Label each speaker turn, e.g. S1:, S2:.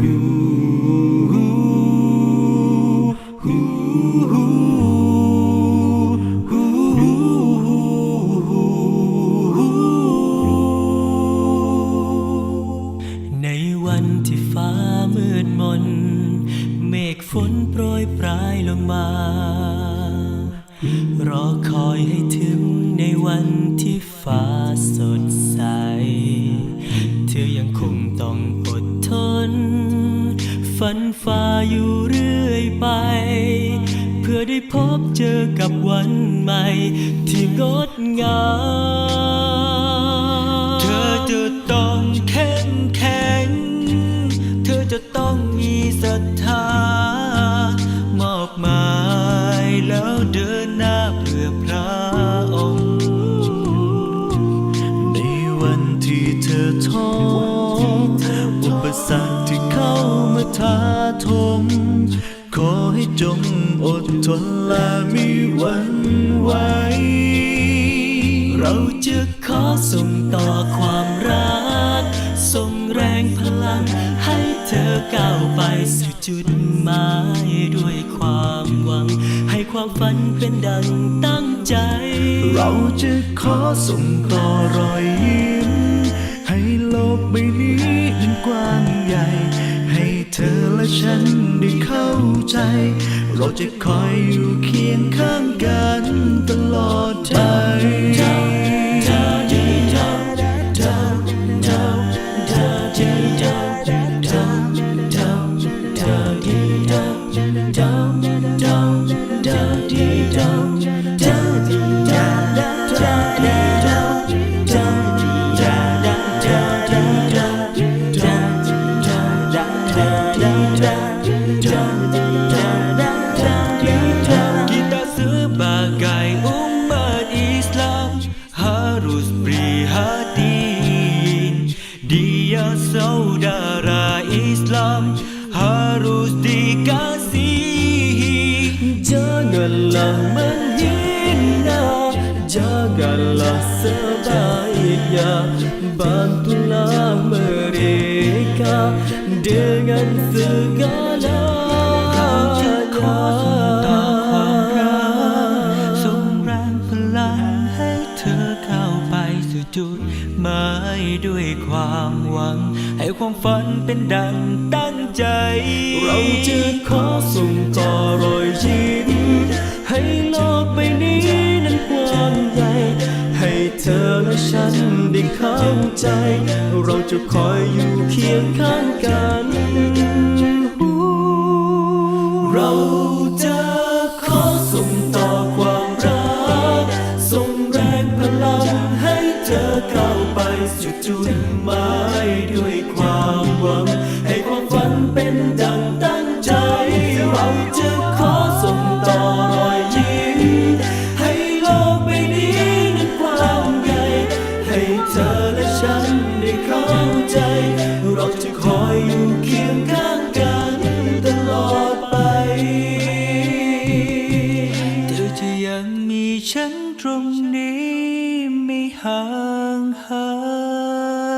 S1: ในวันที่ฟ้ามืดมน เมฆฝนโปรยปลายลงมา รอคอยให้ถึงในวันที่ฟ้าสดใส เธอยังคงต้อง ฝันฝ่าอยู่เรื่อยไป เพื่อได้พบเจอกับวันใหม่ ที่งดงามเธอจะต้องเข้มแข็ง เธอจะต้องมีศรัทธามอบหมายแล้วเดินหน้าเพื่อพระองค์ ในวันที่เธอท้อ ให้จงอดทนและมีวันไหว เราจะขอส่งต่อความรัก ส่งแรงพลัง ให้เธอก้าวไปสู่จุดหมายด้วยความหวัง ให้ความฝันเป็นดังตั้งใจ
S2: เราจะขอส่งต่อรอยยิ้ม ให้โลกใบนี้นั้นกว้างใหญ่ อและฉันได้เข้าใจ เราจะคอยอยู่เคียงข้างกันตลอดไป
S1: saudara Islam harus dikasihi. Janganlah menghina Janganlah sebaiknya. Bantulah mereka dengan segala ด้วยความหวัง ให้ความฝันเป็นดังตั้งใจ
S2: เราจะขอส่งต่อรอยยิ้มให้โลกใบนี้นั้นกว้างใหญ่ให้เธอและฉันได้เข้าใจ เราจะคอยอยู่เคียงข้างกัน เราจะ เธอเข้าไปสุดจุดหมายด้วยความหวัง ให้ความฝันเป็นดัง
S1: ตรงนี้ไม่ห่างหาย